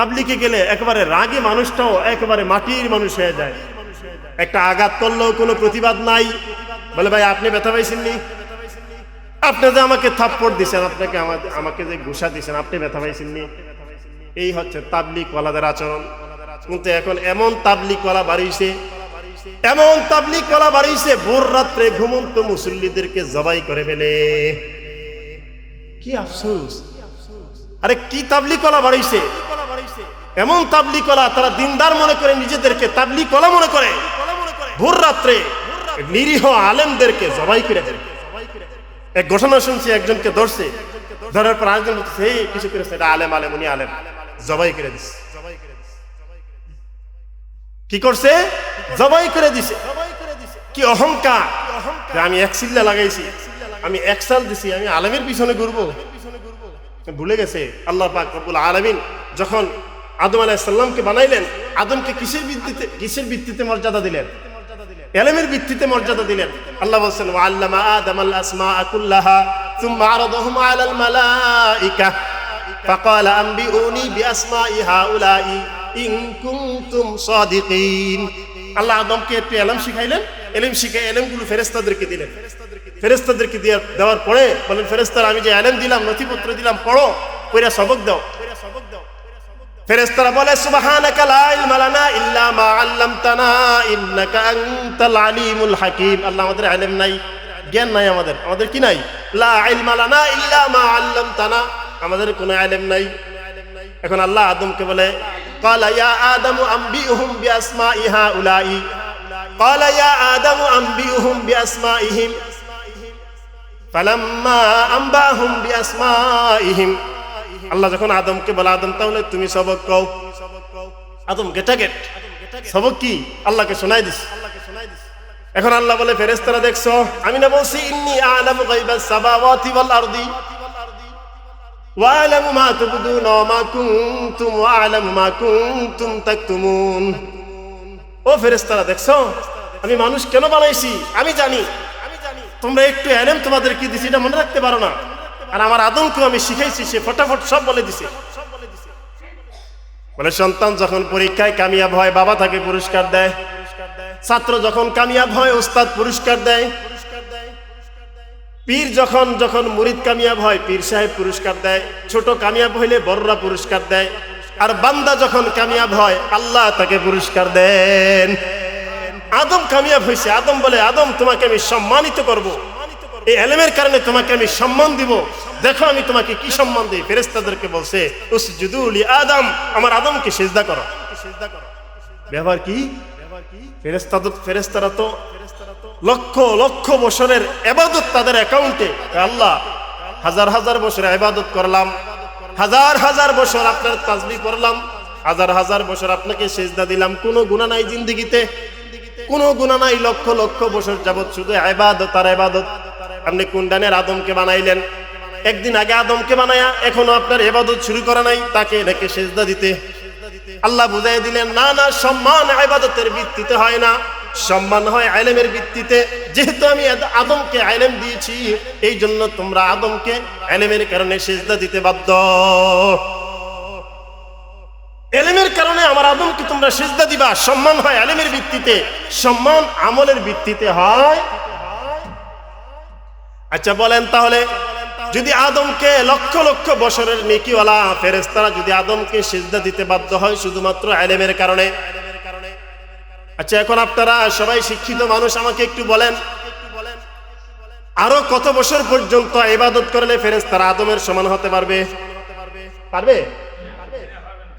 তাবলিকে গেলে একেবারে রাগে মানুষটাও একেবারে মাটির মানুষ হয়ে যায়। একটা আঘাত করলেও কোনো প্রতিবাদ নাই। বলে, ভাই, আপনি ব্যথা পাইছেননি আপনি যে আমাকে থাপ্পড় দিছেন, আপনাকে আমাকে যে ঘুষা দিছেন, আপনি ব্যথা পাইছেননি এই হচ্ছে তাবলিক ওয়ালাদের আচরণ। কিন্তু এখন এমন তাবলিক ওয়ালা বাড়িয়েছে, এমন তাবলিক ওয়ালা বাড়িয়েছে, ভোর রাত্রে ঘুমন্ত মুসল্লিদেরকে জবাই করে ফেলে। কি আফসোস! আরে, কি তাবলিক ওয়ালা বাড়িয়েছে? এমন তাবলিক ওয়ালা তারা দিনদার মনে করে, নিজেদেরকে তাবলিক ওয়ালা মনে করে। ভোর রাত্রে নিরীহ আলেমদেরকে জবাই করে ফেলে এক ঘটনা শুনছি, একজনকে ধরছে। ধরার পর আরেকজন এই, কিছু করেছে? এটা আলেম আলেম, উনি আলেম। জবাই করে দিছে। কি করছে? জবাই করে দিছে। কি অহংকার। আমি এক সিল্লা লাগাইছি। আমি এক সাল দিছি, আমি আলেমের পিছনে ঘুরবো। ভুলে গেছে। আল্লাহ পাক রব্বুল আলামিন যখন আদম আলাইহিস সালামকে বানাইলেন আদমকে কিসের ভিত্তিতে কিসের ভিত্তিতে মর্যাদা দিলেন এলেমের ভিত্তিতে মর্যাদা দিলেন আল্লাহ বলছেন ওয়া আল্লামা আদম আল আসমা কুল্লাহা ثم عرضهم على الملائكة فقال أنبئوني بأسماء هؤلاء إن كنتم صادقين আল্লাহ আদমকে একটু এলম শিখাইলেন এলেম শিখে এলেমগুলো ফেরেস্তাদেরকে দিলেন ফেরেস্তাদেরকে দিয়ে দেওয়ার পরে বলেন ফেরেস্তারা আমি যে এলেম দিলাম নথিপত্র দিলাম পড়ো কইরা সবক দাও ফেরেস্তারা বলে সুবহানাকা লা ইলমা লানা ইল্লা মা আল্লামতানা ইন্নাকা আনতাল আলিমুল হাকিম আল্লাহ আমাদের ইলম নাই জ্ঞান নাই আমাদের আমাদের কি নাই লা ইলমা লানা ইল্লা মা আল্লামতানা আমাদের কোনো ইলম নাই এখন আল্লাহ আদমকে বলে قال يا آدم أنبئهم بأسماء هؤلاء قال يا آدم أنبئهم بأسمائهم فلما أنبأهم بأسمائهم আল্লাহ যখন আদমকে বলে, আদম, তাহলে তুমি সবক কও। আদম, গেটা গেট। সবক কি? আল্লাহকে শোনাই দিস। এখন আল্লাহ বলে ফেরেস্তারা দেখছ, আমি না বলছি, ইন্নি আলামু গাইবাস সামাওয়াতি ওয়াল আরদি। ওয়ালামু মা তুবদুনা ওয়া মা কুনতুম ওয়ালামু মা কুনতুম তাকতুমুন। ও ফেরেস্তারা দেখছ, আমি মানুষ কেন বানাইছি? আমি জানি। তোমরা একটু এলেম তোমাদের কি দিছি, এটা মনে রাখতে পারো না। আর আমার আদমকে আমি শিখাইছি, সে ফটাফট সব বলে দিছে। বলে, সন্তান যখন পরীক্ষায় কামিয়াব হয়, বাবা তাকে পুরস্কার দেয়। ছাত্র যখন কামিয়াব হয় ওস্তাদ পুরস্কার দেয়। পীর যখন যখন মুরিদ কামিয়াব হয়, পীর সাহেব পুরস্কার দেয়। ছোট কামিয়াব হইলে বড়রা পুরস্কার দেয়। আর বান্দা যখন কামিয়াব হয়, আল্লাহ তাকে পুরস্কার দেন। আদম কামিয়াব হয়েছে আদম বলে, আদম, তোমাকে আমি সম্মানিত করব। এই এলেমের কারণে তোমাকে আমি সম্মান দিব। দেখো আমি তোমাকে কি সম্মান দিই। ফেরেস্তাদেরকে বলছে উসজুদুলি আদম। আমার আদমকে সেজদা করো। সেজদা করো ব্যবহার কি? ফেরেস্তাদ ফেরেস্তারা তো লক্ষ লক্ষ বছরের এবাদত তাদের অ্যাকাউন্টে। আল্লাহ, হাজার হাজার বছর এবাদত করলাম। হাজার হাজার বছর আপনার তাজবি করলাম হাজার হাজার বছর আপনাকে সেজদা দিলাম। কোনো গুণা নাই জিন্দিগিতে। কোনো গুণা নাই লক্ষ লক্ষ বছর যাবত শুধু এবাদত আর এবাদত। আপনি কুন্ডানের আদমকে বানাইলেন। একদিন আগে আদমকে বানায়া এখনও আপনার এবাদত শুরু করা নাই, তাকে নাকি সেজদা দিতে। আল্লাহ বুঝাই দিলেন, না না, সম্মান আবাদতের ভিত্তিতে হয় না। সম্মান হয় আইলেমের ভিত্তিতে। যেহেতু আমি আদমকে আইলেম দিয়েছি এই জন্য তোমরা আদমকে আইলেমের কারণে সেজদা দিতে বাধ্য। এলেমের কারণে আমার আদমকে তোমরা সেজদা দিবা। সম্মান হয় আলেমের ভিত্তিতে। সম্মান আমলের ভিত্তিতে হয় আচ্ছা বলেন তাহলে, যদি আদমকে লক্ষ লক্ষ বছরের নেকিওয়ালা ফেরেস্তারা যদি আদমকে সিজদা দিতে বাধ্য হয় শুধুমাত্র আলেমের কারণে? আচ্ছা এখন আপনারা সবাই শিক্ষিত মানুষ, আমাকে একটু বলেন, আরও কত বছর পর্যন্ত ইবাদত করলে ফেরেস্তারা আদমের সমান হতে পারবে? পারবে?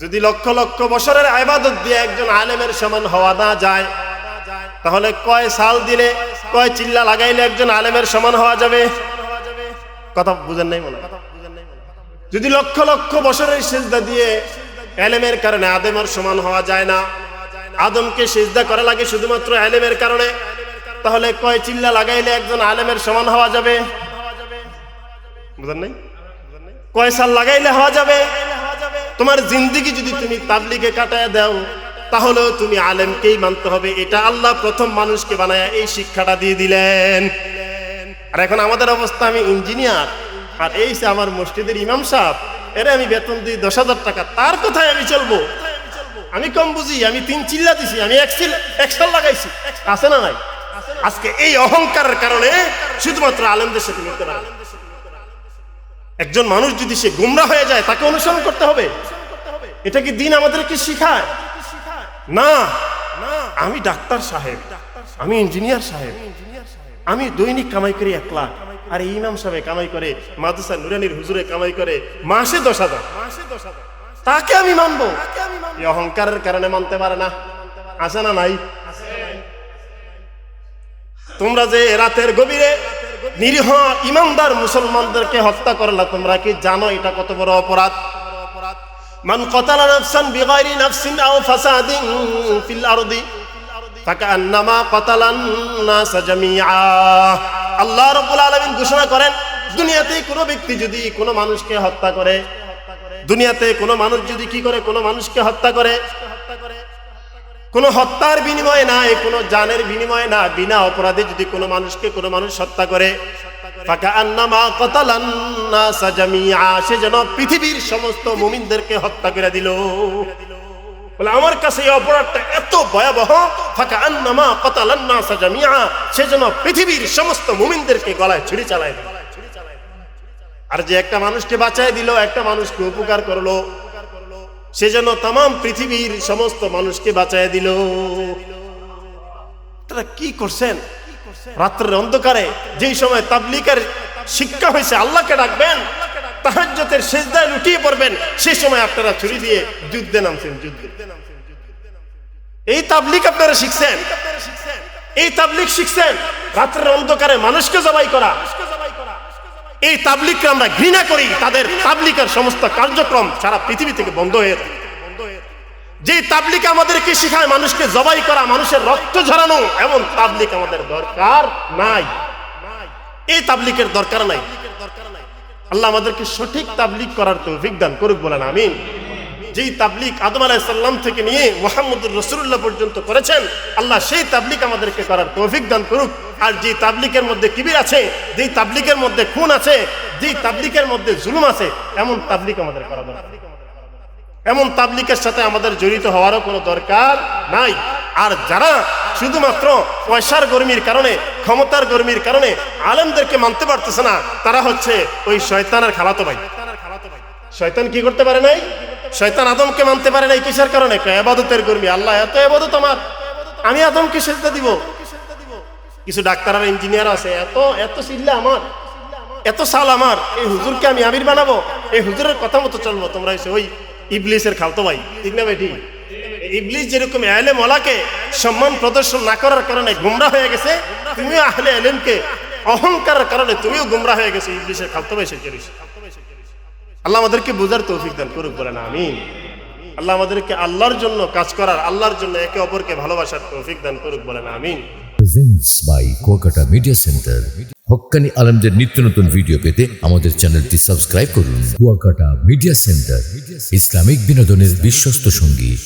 যদি লক্ষ লক্ষ বছরের আবাদত দিয়ে একজন আলেমের সমান হওয়া না যায় তাহলে কয় সাল দিলে, কয় চিল্লা লাগাইলে একজন আলেমের সমান হওয়া যাবে? কথা বুঝেন নাই মনে যদি লক্ষ লক্ষ বছরের সেজদা দিয়ে এলেমের কারণে আদমের সমান হওয়া যায় না, আদমকে সেজদা করা লাগে শুধুমাত্র এলেমের কারণে, তাহলে কয় চিল্লা লাগাইলে একজন আলেমের সমান হওয়া যাবে? বুঝেন নাই? কয় সাল লাগাইলে হওয়া যাবে? তোমার জিন্দিগি যদি তুমি তাবলিগে কাটায় দাও তাহলেও তুমি আলেমকেই মানতে হবে। এটা আল্লাহ প্রথম মানুষকে বানায় এই শিক্ষাটা দিয়ে দিলেন। আর এখন আমাদের অবস্থা, আমি ইঞ্জিনিয়ার, আর এই সে আমার মসজিদের ইমাম সাহেব, এরে আমি বেতন দিই দশ হাজার টাকা, তার কোথায় আমি চলবো। আমি কম বুঝি, আমি তিন চিল্লা দিছি, আমি এক চিল একশাল লাগাইছি। আছে না নাই? আজকে এই অহংকারের কারণে শুধুমাত্র আলেমদের সাথে মিলতে পারে একজন মানুষ যদি সে গুমরা হয়ে যায়, তাকে অনুসরণ করতে হবে। এটা কি দিন আমাদেরকে শিখায়? না, আমি ডাক্তার সাহেব, আমি ইঞ্জিনিয়ার সাহেব, আমি দৈনিক কামাই করি এক লাখ। আর ইমাম সাহেব কামাই করে, মাদ্রাসা নুরানির হুজুরে কামাই করে, মাসে দশ হাজার। তাকে আমি মানবো। অহংকারের কারণে মানতে পারে না। আছে না নাই? তোমরা যে রাতের গভীরে নিরীহ ইমানদার মুসলমানদেরকে হত্যা করলা, তোমরা কি জানো এটা কত বড় অপরাধ? আল্লাহ ঘোষণা করেন, দুনিয়াতে কোনো ব্যক্তি যদি কোনো মানুষকে হত্যা করে, দুনিয়াতে কোনো মানুষ যদি কি করে, কোনো মানুষকে হত্যা করে, কোনো হত্যার বিনিময়ে নাই, কোনো জানের বিনিময়ে না, বিনা অপরাধে যদি কোনো মানুষকে কোনো মানুষ হত্যা করে সে যেন পৃথিবীর সমস্ত মুমিনদেরকে হত্যা করে দিল। বলে, আমার কাছে এই অপরাধটা এত ভয়াবহ ফাঁকা আন্নামা কতালান নাসা জামিআ, সে যেন পৃথিবীর সমস্ত মুমিনদেরকে গলায় ছুরি চালায় দিল। আর যে একটা মানুষকে বাঁচায় দিল, একটা মানুষকে উপকার করল, সে যেন তাম পৃথিবীর সমস্ত মানুষকে বাঁচায় দিল। তারা কি করছেন? রাত্রের অন্ধকারে যেই সময় তাবলিকের শিক্ষা হয়েছে, আল্লাহকে ডাকবেন, তাহাজ্জতের শেষদায় লুটিয়ে পড়বেন, সেই সময় আপনারা ছুরি দিয়ে যুদ্ধে নামছেন, যুদ্ধে। এই তাবলিক আপনারা শিখছেন? এই তাবলিক শিখছেন? রাত্রের অন্ধকারে মানুষকে জবাই করা। এই তাবলিককে আমরা ঘৃণা করি, তাদের তাবলিকের সমস্ত কার্যক্রম সারা পৃথিবী থেকে বন্ধ হয়ে যায়। যে তাবলিক আমাদেরকে শিখায়? মানুষকে জবাই করা, মানুষের রক্ত ঝরানো, এমন তাবলিক আমাদের দরকার নাই। এই তাবলিকের দরকার নাই। আল্লাহ আমাদেরকে সঠিক তাবলিক করার তো দান করুক বলেন, আমিন। যেই তাবলিক আদম আলাইসাল্লাম থেকে নিয়ে মোহাম্মদুর রসুল্লাহ পর্যন্ত করেছেন, আল্লাহ সেই তাবলিক আমাদেরকে করার তৌফিক দান করুক। আর যে তাবলিকের মধ্যে কিবির আছে, যেই তাবলিকের মধ্যে খুন আছে, যেই তাবলিকের মধ্যে জুলুম আছে, এমন তাবলিক আমাদের করা দরকার। এমন তাবলিকের সাথে আমাদের জড়িত হওয়ারও কোনো দরকার নাই। আর যারা শুধুমাত্র পয়সার গরমির কারণে, ক্ষমতার গরমির কারণে আলেমদেরকে মানতে পারতেছে না, তারা হচ্ছে ওই শয়তানের খালাতো ভাই। শয়তান কি করতে পারে নাই? শয়তান আদমকে মানতে পারে নাই কিসের কারণে? এবাদতের গরমি। আল্লাহ, এত এবাদত আমার। আমি আদমকে সেজদা দিব। কিছু ডাক্তার আর ইঞ্জিনিয়ার আছে। এত এত চিল্লা আমার। এত সাল আমার। এই হুজুরকে আমি আমির বানাবো। এই হুজুরের কথা মতো চলবো। তোমরা এসে ওই ইবলিসের খালতো ভাই, ঠিক না বেটি ইবলিস যেরকম আহলে মলাকে সম্মান প্রদর্শন না করার কারণে গুমরা হয়ে গেছে, তুমিও আহলে আলেমকে অহংকারের কারণে তুমিও গুমরা হয়ে গেছে, ইবলিসের খালতো ভাই সে আল্লাহ আমাদেরকে বোঝার তৌফিক দান করুক বলে না আমি আল্লাহ আমাদেরকে আল্লাহর জন্য কাজ করার, আল্লাহর জন্য একে অপরকে ভালোবাসার তৌফিক দান করুক বলে না আমিন। Presents by Kuakata media centre Haqqani আলমদের নিত্য নতুন ভিডিও পেতে আমাদের চ্যানেলটি সাবস্ক্রাইব করুন। কুয়াকাটা মিডিয়া সেন্টার ইসলামিক বিনোদনের বিশ্বস্ত সঙ্গী।